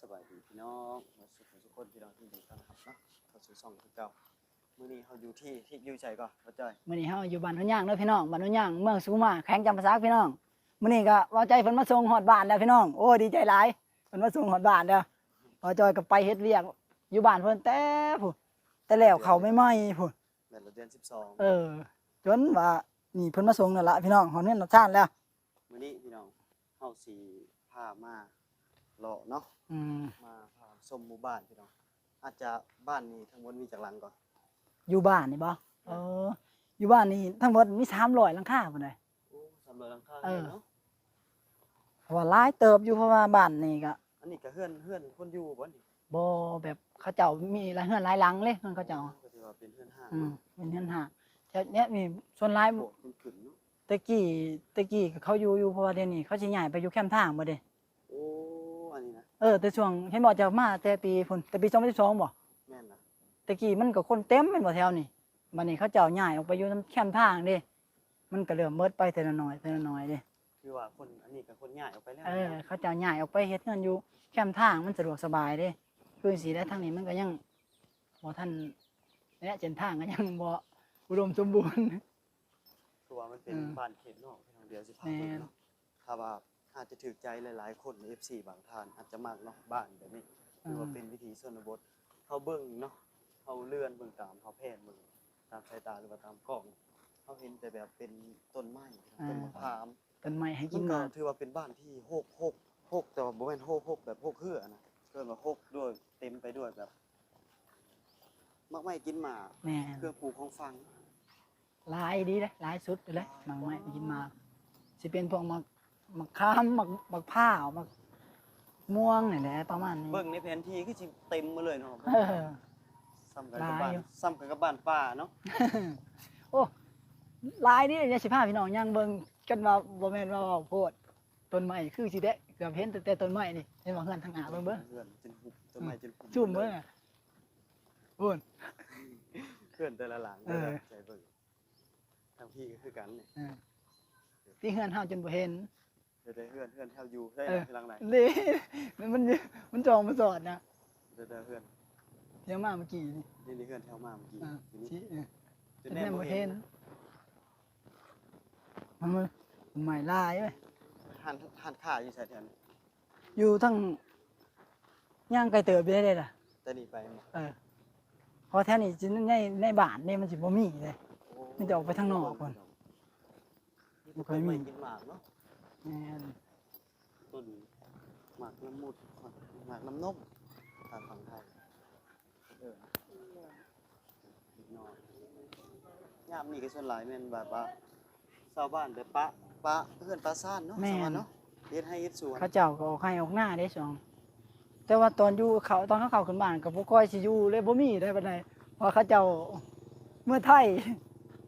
สบายดีพี่น้องมาสุขทุกคนพี่น้องที่ดีต้อนรับเนาะเข้าสู่ช่องคือเก่ามื้อนี้เราอยู่ที่ที่อยู่ใจก่อนพ่อจ้อยมื้อนี้เฮาอยู่บ้านหุ่นย่างเด้อพี่น้องบ้านหุ่นย่างเมืองสูมาแข่งจำปาสักพี่น้องมื้อนี้ก็ว่าใจเพิ่นมาส่งฮอดบ้านแล้วพี่น้องโอ้ดีใจหลายเพิ่นมาส่งฮอดบ้านเด้อพอจอยก็ไปเฮ็ดเวียกอยู่บ้านเพิ่นแต่ผู้แต่แล้วเขาไม่ไหม้ผู้แม่นละเดือน12เออจนว่านี่เพิ่นมาส่งนั่นล่ะพี่น้องฮอดเงินฮอดชาติแล้วมื้อนี้พี่น้องเฮาสิพามา เลาะเนาะอืมมาพาชมหมู่บ้านพี่น้องอาจจะบ้านนี้ทั้งหมดมีจากหลังก่อนอยู่บ้านนี่บ่เออ อยู่บ้านนี่ทั้งหมดมี300หลังคาพุ่นเลย โอ้สำเร็จหลังคาเออ เนาะเพราะว่าหลายเติบอยู่เพราะว่าบ้านนี่ก็อันนี้ก็เฮือนเฮือนคนอยู่บ่นี่บ่แบบเขาเจ้ามีหลายเฮือนหลายหลังเลยเพิ่นเขาเจ้า ก็ถือว่าเป็นเฮือนห้างอืมเนาะเป็นเฮือนหาแถวเนี้ยมีส่วนหลาย โบสถ์ขึ้นๆเนาะตะกี้ตะกี้ก็เขาอยู่อยู่เพราะว่าเดี๋ยวนี้เขาสิย้ายไปอยู่แคมป์ทางบ่เด้โอ้อันนี้นะ เออแต่ช่วงเห็นบอกจะมาแต่ปีพุ่นแต่ปี2012บ่แม่นนะตะกี้มันก็คนเต็มแม่นบ่แถวนี้บัดนี้เขาเจ้าย้ายออกไปอยู่นำแคมป์ทางเด้มันก็เริ่มเมิดไปแต่ละน้อยแต่ละน้อยเด้คือว่าคนอันนี้ก็คนย้ายออกไปแล้วเออเขาเจ้าย้ายออกไปเฮ็ดงานอยู่แคมป์ทางมันสะดวกสบายเด้คือสิได้ทางนี้มันก็ยังบ่ทันและเส้นทางก็ยังบ่อุดมสมบูรณ์ คือว่ามันเป็นเออบ้านเขตนอกพี่น้องเดียวสิพาแม่เบิ่งนเนาะถ้าว่า อาจจะถูกใจหลาย ๆ คนใน FC บางท่านอาจจะมากเนาะบ้านแบบนี้คือว่าเป็นวิถีชนบทเฮาเบิ่งเนาะเฮาเลื่อนเบิ่งตามเฮาแพนเบิ่งตามสายตาหรือว่าตามกล้องเฮาเห็นแต่แบบเป็นต้นไม้ต้นมะพร้าวต้นไม้ให้มักินนก็น้ำถือว่าเป็นบ้านที่โฮกโฮกโฮกแต่ว่าบ่แม่นโฮกโฮกแบบโฮกเหือนะเกินว่าโฮกด้วยเต็มไปด้วยแบบมากไม่กินหมากแม่นเครื่องปลูกของฟังหลายดีเลยหลายสุดเลยหมักไม้กินมาสิเป็นพวกหมัก หมักข้ามหมักหมักผ้าวหมักม่วงนี่แหละประมาณนี้เบิ่งในแผนที่คือสิเต็มมาเลยเนาะเออ ซ้ำกันกับหลายบ้านอยู่ ซ้ำกันกับบ้านป้าเนาะโอ้หลายนี่อย่าสิพาพี่น้องย่างเบิ่งกันว่าบ่แม่นว่าเว้าโพดต้นไม้คือสิได้เกือบเห็นแต่แต่ต้นไม้นี่เห็นบ่เฮือนทางหน้าเบิ่งเบิ่งเพื่อนจนหุบต้นไม้จนหุบจุ่มเบิ่งอะโอ้น เพื่อนแต่ละหลังเออ ใจเบิ่งทางพี่ก็คือกันนี่เออที่เฮือนเฮาจนบ่เห็นเดี๋ยวได้เพื่อนเพื่อนแถวอยู่ได้เออหลังไหนนี่มันมันจองมาสอดนะเดี๋ยวได้เพื่อนเดี๋ยวมาเมื่อกี้นี่นี่นี่เพื่อนแถวมาเมื่อกี้อ่าทีนี้สิเออจเป็นแม่บ่เห็นนะมันมันมันใหม่ลายเว้ยหันหันขาอยู่ใส่แถวนี้อยู่ทั้งย่างไกลเติบไปได้เลยล่ะแต่นี่ไปมาเออเพอแถวนี้จิในในบ้านนี่มันสิบ่มีเลยโอ้มันจะออกไปทางนอกก่อนบ่เคยมีกินหมากเนาะ แม่นต้นหมากน้ำมุดหมากน้ำนมทางฝั่งไทยเออนิดหน่อยยามนี้ก็ส่วนหลายแม่นแบบว่าชาวบ้านไปปะปะเพื่อนปะซ่านเนาะสวรรค์เนาะเฮ็ดให้เฮ็ดสวน เขาเจ้าก็ออกให้ออกหน้าเด้สองแต่ว่าตอนอยู่เขาตอนเขาเข้าขึ้นบ้านก็บ่ค่อยสิอยู่เลยบ่มีได้ปานใดเพราะเขาเจ้าเมื่อไทย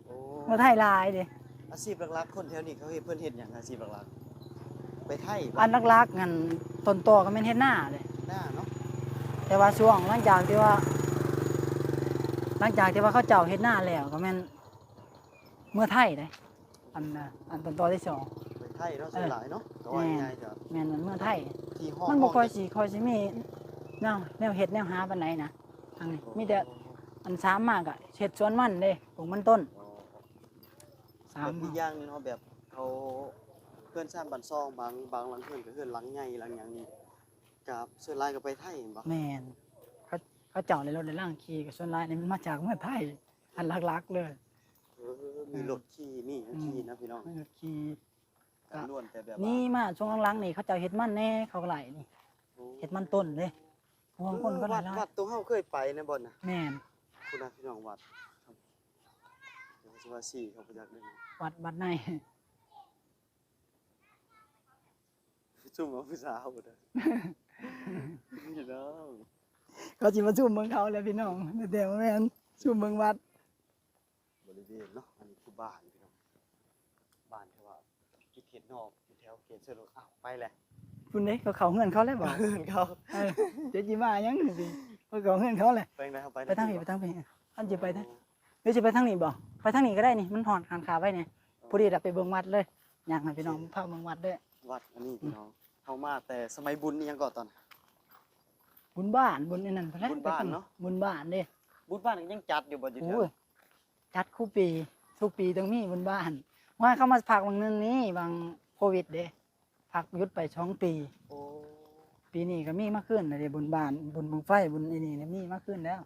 โอ้เมื่อไทยหลายเด้อาชีพหลักๆคนแถวนี้เขาเฮ็ดเพิ่นเฮ็ดหยังอาชีพหลักๆ ไปไทยอันลักๆงั้นต้นตอก็แม่นเฮ็ดหน้าเลยหน้าเนาะแต่ว่าช่วงหลังจากที่ว่า หลังจากที่ว่าเขาเจ้าเฮ็ดหน้าแล้วก็แม่นเมื่อไทยเลยอันน่ะอันตอนต่อที่สองไปไทยเนาะส่วนหลายเนาะก็ว่าง่ายๆจ้ะแม่นมันเมื่อไทยที่ห้องมันบ่ค่อยสิค่อยสิมีแนวแนวเฮ็ดแนวหาปานใดนะทางนี้มีแต่อันสามมากอะเฮ็ดสวนมันเด้ปลูกมันต้นอ๋อสาแบมบอีกอย่างหนึงเนาะแบบเขา เพื่อนสร้างบันซองบางบางหลังเพื่อนก็เพื่อนหลังใหญ่หลังหยังนี่กับส่วนหลายก็ไปไทยเห็นบ่แม่นเขาเขาเจ้าในรถในร่างขี่กับส่วนหลายนี่มันมาจากเมื่อไทย อันหลักๆเลยเออมีรถขี่นี่ขี่นะพี่น้องมันก็ขี่การล้วนแต่แบบว่านี่มาช่วงหลังๆนี่เขาเจ้าเฮ็ดมันแน่เขาก็ไหลนี่โอ้เฮ็ดมันต้นเด้พวงคนก็หวัลาดยวัดตัวเฮาเคยไปในบ่อนน่ะๆแม่นคุณนะพี่น้องวัดครับเดี๋ยวสิว่าสี่เขาบ่อยากได้นะวัดวัดใน ซุ่มเอาผู้สาวบ่ได้พี่น้องก็สิมาซุ่มเมืองเขาแหล้วพี่น้องแต่ว่าแม่นซุ่มเมืองวัดบริเวณเนาะอันนี้คือบ้านพี่น้องบ้านที่ว่าอยู่เขตนอกอยู่แถวเขตเชลอ้าวไปแหละคุณเด้เขาเขาเฮือนเขาแล้วบ่เพื่อนเขาเออเดี๋ยวสิมาหยังสิเขาเขาเฮือนเขาเลยไปไหนครับไปไปทางนี้ไปทางนี้อันจะไปทางเดี๋ยวจะไปทางนี้บ่ไปทางนี้ก็ได้นี่มันหอดหันขาไปเนี่ยพอดีเราไปเบิ่งวัดเลยอยากให้พี่น้องพาเบิ่งวัดเด้วย วัดอันนี้พี่น้องเขามาแต่สมัยบุญนี่ยังก่อนตอนตบุญบ้านบุญอันนั้นพะบุญบ้านเนาะ บุญบ้านเด้บุญบ้านก็ยังจัดอยู่บ่อยู่แถวโอ้ยจัดคู่ปี ทุกปีต้องมีบุญบ้าน ว่าเขามาพักบางนึงนี้บางโควิดเด้พักหยุดไปช่องปี โอ้ปีนี้ก็มีมากขึ้นเลยเด้บุญบ้านบุญบังไฟบุญอันนี้เนี่ยมีมากขึ้นแล้ว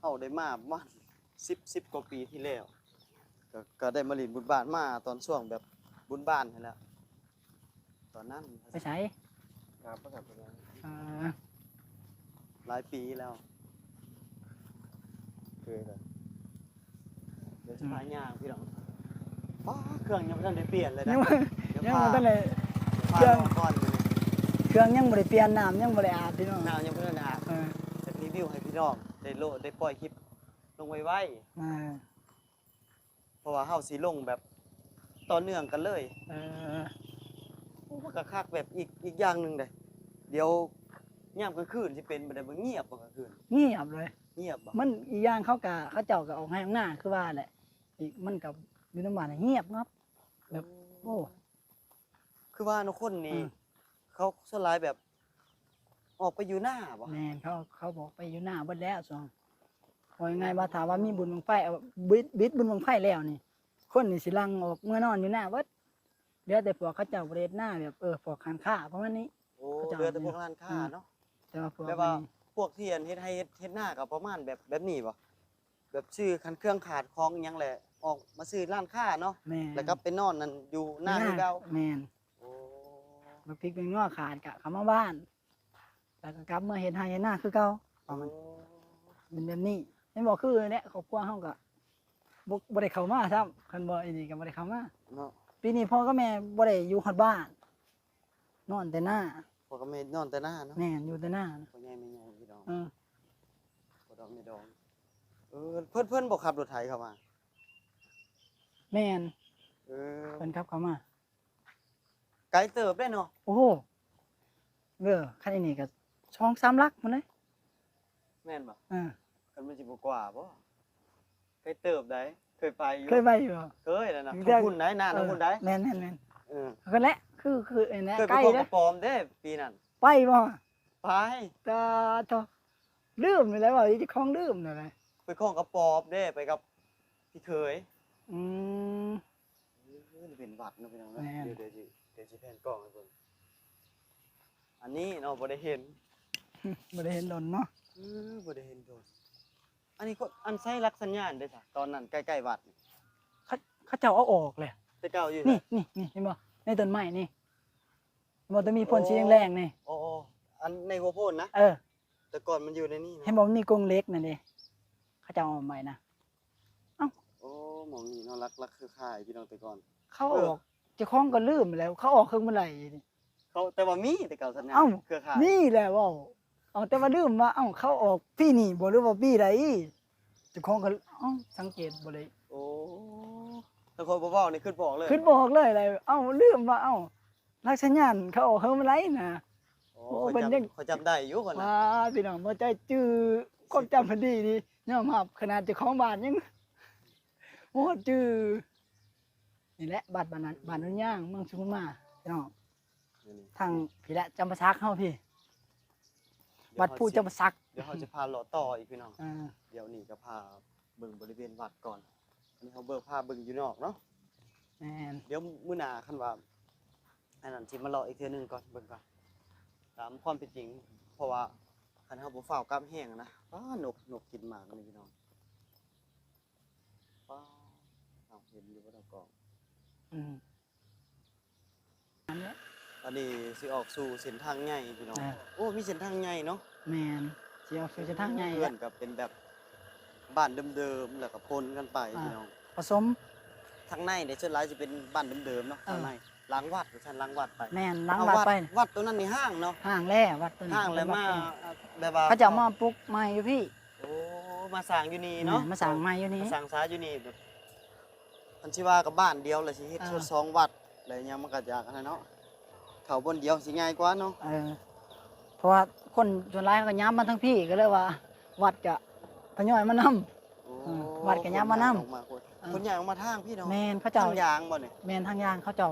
เอาได้มาประมาณ10 10กว่าปีที่แล้วก็ก็ได้มาเลินบุญบ้านมาตอนช่วงแบบบุญบ้านนั่นแหละ ตอนนั้นไปใช้ครับประกาศไปแล้วเอ่อหลายปีแล้ว เคยเลยเดี๋ยวจะพายางพี่น้องป้าเครื่องยังไม่ทันได้เปลี่ยนเลยนะยังบ่เดี๋ยวยังพาบ่ทันได้พาเครื่องลก่อนเลยเครื่องยังบ่ได้เปลี่ยนน้ำยังบ่ได้อาบพี่น้องน้ำยังไม่ทันได้อาบเออจะรีวิวให้พี่น้องได้โลดได้ปล่อยคลิปลงไว้ไว้เออเพราะว่าเฮาสิลงแบบต่อเนื่องกันเลย เออโอ้ มันก็คักแบบอีกอีกอย่างหนึงเด้เดี๋ยวยามกลางคืนสิเป็นบ่ได้บ่เงียบบ่กลางคืนเงียบเลย เงียบบ่มันอีกอย่างเขากะเขาเจ้าก็ออกให้ข้างหน้าคือว่าแหละอีกมันกับอยู่น้ำบ้านน่ะเงียบครับ แบบ โอ้คือว่าทุกคนนี่อืม เขาสวนหลายแบบ ออกไปอยู่หน้าบ่แม่นเขาเขาบอกไปอยู่หน้าเบิดแล้วสองว่ายังไงว่าถามว่ามีบุญบังไฟเอาบิดบิดบุญบังไฟแล้วนี่ คนนี่สิลังออกเมื่อนอนอยู่หน้าเบิด เดี๋ยวแต่พวกเขาเจ้าบริเวณหน้าแบบเออพวกคันค่าประมาณนี้ โอ้เขาจะเอา เรือแต่พวกร้านค้าเนาะ แต่ว่าพวกแบบว่าพวกที่เฮ็ดเฮ็ดให้เฮ็ดเฮ็ดหน้าก็ประมาณแบบแบบนี้บ่แบบซื้อคันเครื่องขาดของอิหยังแหละออกมาซื้อร้านค้าเนาะแม่นแล้วก็ไปนอนนั่นอยู่หน้าคือเก่าแม่นโอ้บักพริกเป็นงอขาดกะเขามาบ้าน แล้วก็กลับเมื่อเห็นหาเห็นหน้าคือเก่าประมาณ เป็นแบบนี้เห็นบอกคือเนี่ยครอบครัวเฮาก็บ่บ่ได้เข้ามาซ้ำคันบ่อีนี่ก็บ่ได้เข้ามาเนาะ ปีนี้พ่อกับแม่บ่ได้อยู่ฮอดบ้าน นอนแต่หน้าพวกก็ไม่นอนแต่หน้าเนาะแม่นอยู่แต่หน้าพ่อใหญ่แม่ใหญ่พี่น้องเออพ่อดอกแม่ดองเออเพิ่นเพิ่นบ่ขับรถไถเข้ามา แม่นเออเพิ่นขับเข้ามาไกลเติบได้เนาะโอ้โหเด้อคันนี้ก็ช่องสามลักมันเลยแม่นบ่เออกันมันสิบ่กว่าบ่ไกลเติบได้ เคยไปอยู่เคยไปอยู่บ่เคยแล้วนะเรื่องทำบุญได้นานทำบุญได้แม่นแม่นแม่นเออก็แหละคือคือไอ้นี่เคยไปใกล้คลองเด้กระปอมเด้ปีนั้นไปบ่ไปตาตอลืมไปแล้วว่าอีของลืมนั่นแหละไปคลองกระปอมเด้ไปกับพี่เคยอืมเออนี่เป็นวัดเนาะพี่น้องเนาะแม่นเดี๋ยวเดี๋ยวสิเดี๋ยวสิแผ่นกล้องให้เบิ่งอันนี้เนาะบ่ได้เห็นบ่ได้เห็นดนเนาะเออบ่ได้เห็นโดน อันนี้ก็อันใช้ลักสัญญาณได้จ้ะตอนนั้นใกล้ๆวัดนี่เขาเขาเจ้าเอาออกเลย แต่เก่าอยู่นี่นะนี่นี่เห็นบ่ในต้นไม้นี่บ่ต้องมีพ่นสีแรงๆนี่โอ้โอ้อันในหัวโพนนะ เออแต่ก่อนมันอยู่ในนี่นะเห็นบอกมีกรงเล็กนั่นเด้เขาจะเอาใหม่นะโอ้หมองนี่เนาะรักรักคือค่ายพี่น้องแต่ก่อน เขาเออออกเจะคล้าของก็ลืมไปแล้ว เขาออกเครื่องเมื่อไหร่นี่ เขาแต่ว่ามีแต่เก่าสัญญาณเอ้าเครือข่าย นี่แหละเว่า เอาแต่ว่าลืมว่าเอ้าเขาออกพี่นี่บ่หรือว่าพี่ใดเจะคล้าของก็เอ้าสังเกตบ่เลยโอ้ถ้าคนบ่เว้านี่ขึ้นบอกเลยขึ้นบอกเลยอะไรเอ้าลืมว่าเอ้าลักษณะเขาออกเครื่องเมื่อไหร่นะโอ้โอ้เขาเพิ่นยังจำเขาจำได้อยู่ก่อนนะว่าพี่น้องบ่ใจจื้อความจำเพิ่นดีดียอมรับขนาดเจ้าของบ้านยังโอ้จื้อนี่แหละบ้านบ้านนั้นบ้านนุ่นย่างเมืองสุขุมมาพี่น้องนี่นี่ทางพี่ละจำปาสักเฮาพี่เดี๋ย ววัดผู้เขาสิจำปาสัก เดี๋ยวเขาจะพาเลาะต่ออีกพี่น้อง อ่าเดี๋ยวนี่จะพาเบิ่งบริเวณวัดก่อน อันนี้เขาเบิ่งพาเบิ่งอยู่นอกเนาะ แม่น เดี๋ยวมื้อหน้าคันว่าอันนั้นสิมาเลาะอีกเทื่อหนึงก่อนเบิ่งก่อนตามความเป็นจริง เพราะว่าคันเฮาบ่ฟ้าวกล้ามแห้งนะป้านกนกกินหมากนี่พี่น้องป้าเอาเห็นอยู่บ่ดอกกองอืม อันเนี้ยอันนี้สิออกสู่เส้นทางใหญ่พี่น้อง อ่า โอ้ มีเส้นทางใหญ่เนาะแม่นสิเอาสู่จะทางใหญ่เพื่อแล้นวก็เป็นแบบบ้านเดิมๆ แล้วก็พนกันไปอ่าพี่น้อง ผสม ทางในเนี่ยส่วนหลายจะเป็นบ้านเดิมๆ เนาะเออ ทางในล้างวัดหรือท่านล้างวัดไปแม่นล้างเอวัดไปวัดตัวนั้นนี่ห้างเนาะ ห่างแล้ววัดตัวนี้ห้างแล้วมาวัดตัวนี้แบบว่าเขาจะเอามาปลุกใหม่อยู่พี่โอ้ มาสร้างอยู่นี่เนาะแม่มาสั่งใหม่อยู่นี้มาสร้างซาอยู่นี่แบบพันชิว่ากับบ้านเดียวเลยสิเฮ็ดอ่าส่วนสองวัดอะไรยังมันก็ยากนะเนาะ เขาบนเดียวสิง่ายกว่าเนาะเออเพราะว่าคนส่วนหลายเขาก็ย้ำมาทั้งพี่ก็เลยว่า วัดจะพย่อยมานำ โอ้อืมวัดก็ย้ำมานำคออกมาคนเออคนใหญ่ออกมาทางพี่เนาะแม่นเขาเจ้าทางยางบ่เนี่ยแม่นทางย่างเขาเจ้า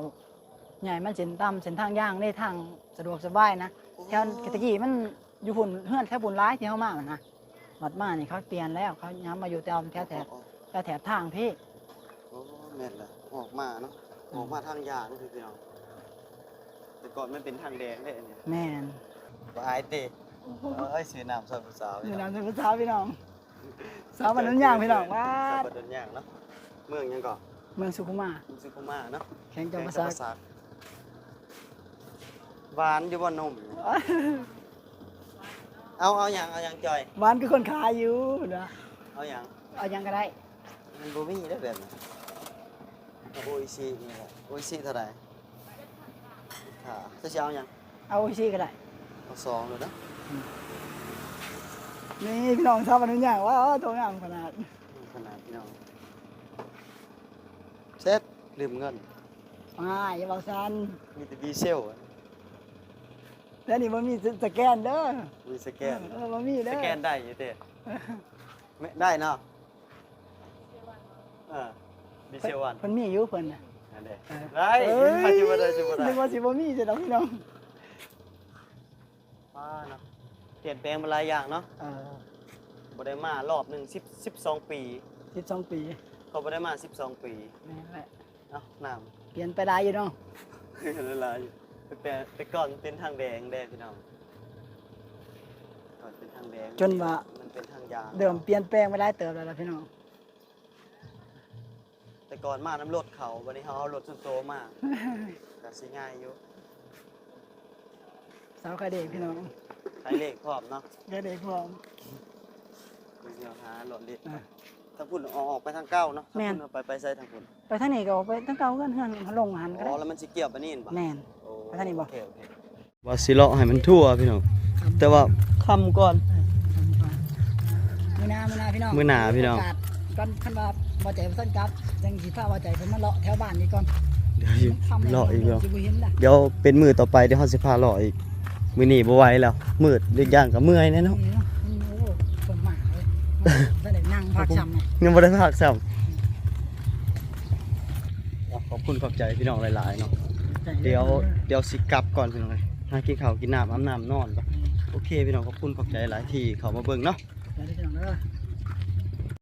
ใหญ่มันเส้นต่ำเส้นทางย่างได้ทางสะดวกสบายนะแถวตะกี้มันอยู่พุ่นเฮือนแถวพุ่นร้ายที่เฮามาน่ะนะบัดมานี่เขาเปลี่ยนแล้วเขาย้ำมาอยู่แถวแถวแถวแถวแถวทางพี่ โอ้แม่นละออกมาเนาะออกมาทางยางคือพี่น้อง แต่ก่อนมันเป็นทางแดงได้อันเนี่ยแม่นบ่อายเตะเอ้ยซื้อน้ำซอยผู้สาวนี่พี่น้องนำเป็นภาษาพี่น้อง สาวบ้านโนนย่างพี่น้องว่าสาวบ้านโนนย่างเนาะ เมืองหยังก่อนเมืองสุขุมมามุสิคุมาเนาะแข่งแกจำงปาจัสับกปะสักหวานอยู่บ่นมเอาเอาหยังเอาหยังจอยหวานคือคนขายอยู่นะเอาหยังเอายังก็ได้มันบ่มีได้อแบบนี้เอาโออิชินี่แหละโออิชิเท่าไหร่ ค่ะจะสิเอาหยังเอาโออิชิก็ได้เอาสองเลยนะนี่พี่น้องสาวบ้านโนนย่างว่าอ๋อตัวงามขนาดขนาดพี่น้องเซ็ตลืมเงินอ่าอย่าบอกซันมีแต่ดีเซลอะแล้วนี่มันมีสแกนเด้อมีสแกนเออมันมีสเด้อแกนได้อยู่เต้ไม่ได้เนาะเออดีเซลวันเพิ่นมีอยู่เพิ่นน่ะ อันเด้เออได้เอ้ยมาจิบ่ได้จิบ่ได้นึกว่าสิบ่มีใช่ดอกพี่น้องป้าเนาะเปลี่ยนแปลงมาหลายอย่างเนาะเออบ่ได้มารอบหนึง10 12 ปี12ปีเขาบ่ได้มา 12 ปีนี่นแหละเนาะน้ำ เปลี่ยนไปได้อยู่เนาะละลายอยู่แต่แต่ก่อนเป็นทางแดงแดงพี่น้องก่อนเป็นทางแดงจนว่ามันเป็นทางยางเดิมเปลี่ยนแปลงไปได้เติบแล้วล่ะพี่น้อง แต่ก่อนมาน้ำรถเขาวันนี้เขาเอารถสุดโตมาก็สิง่ายอยู่สาวคาเด็กพี่น้องใช้เลขพร้อมเนาะคาเด็กพร้อมคือสิเอาหารถเล็กอะถ้าพุ่นเอาออกไปทางเก้าเนาะถ้าแม่นพุ่นเอาไปไปใส่ทางพุ่นไปทางนี้ก็ออกไปทางเก่ากันเฮือนเขาลงหันก็อ๋อได้แล้วมันสิเกี่ยวไปนี่บ่แม่นไปทางนี้บ่โอเคโอเคว่าสิเลาะให้มันทั่วพี่น้องแต่ว่าค่ำก่อนมื้อหน้ามื้อหน้าพี่น้องมื้อหน้าพี่น้องประกาศก่อนคันว่า บ่ใจบ่ซั่นกลับจังสิพาบ่ใจเพิ่นมาเลาะแถวบ้านนี่ก่อนเดี๋ยวสิค่ำแล้วเลาะอีกแล้วสิบ่เห็นล่ะเดี๋ยวเป็นมือต่อไปเดี๋ยวเขาสิพาเลาะอีกมื้อนี้บ่ไหวแล้วมืดอีกอย่างก็เมื่อยแน่เนาะนี่เนาะมันโอ้โหคนมาเลยบ่ได้นั่งพักช้ำน่ะยังบ่ได้พักซ้ำขอบคุณขอบใจพี่น้องหลายๆเนาะเดี๋ยวเดี๋ยวสิกลับก่อนพี่น้องเลยหากินข้าวกินน้ำอาบน้ำนอนปะโอเคพี่น้องขอบคุณขอบใจหลายที่เขามาเบิ่งเนาะ